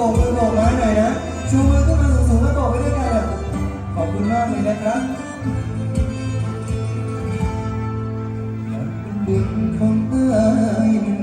บอกมือบอกไม้หน่อยนะ ชูมือขึ้นมาสูงๆแล้วโบอกไปด้วยกันอะขอบคุณมากเลยนะครับดินของเอ้ย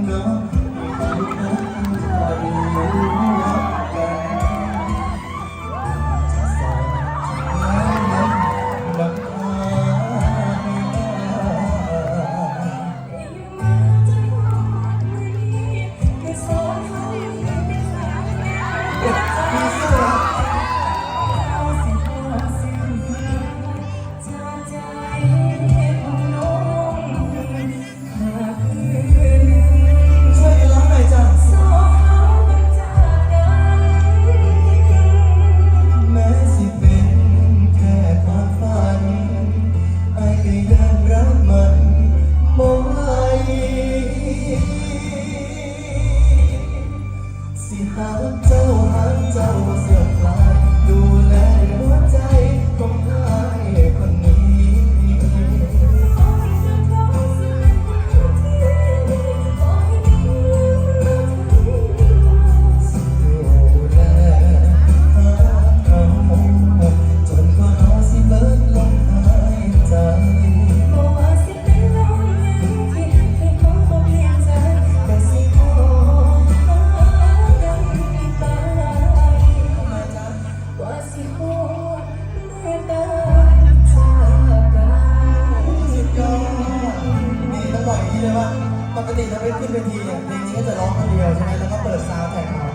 ทีเพลงนี้ก็จะร้องคนเดียวใช่ไหมแล้วก็เปิดซาวด์แทร็กเอา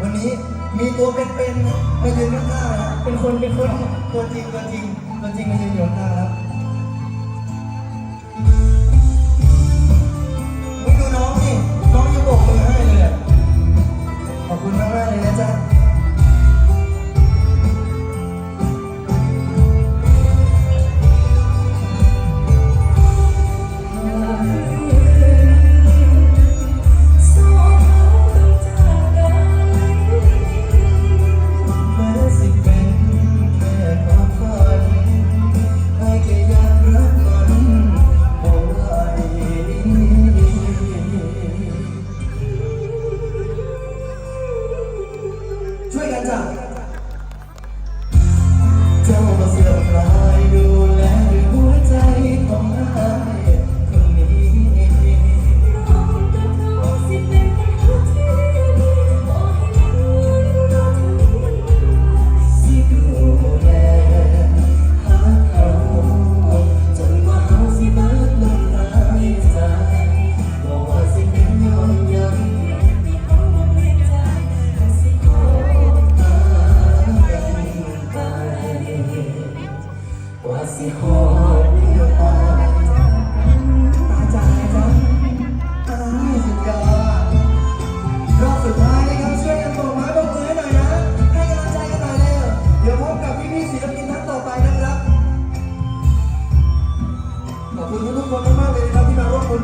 วันนี้มีตัวเป็นๆมายืนข้างๆนะเป็นคนเป็นคนตัวจริงตัวจริงตัวจริงมายืนอยู่ข้างๆครับ Puno ng mga mamay, natin ako kung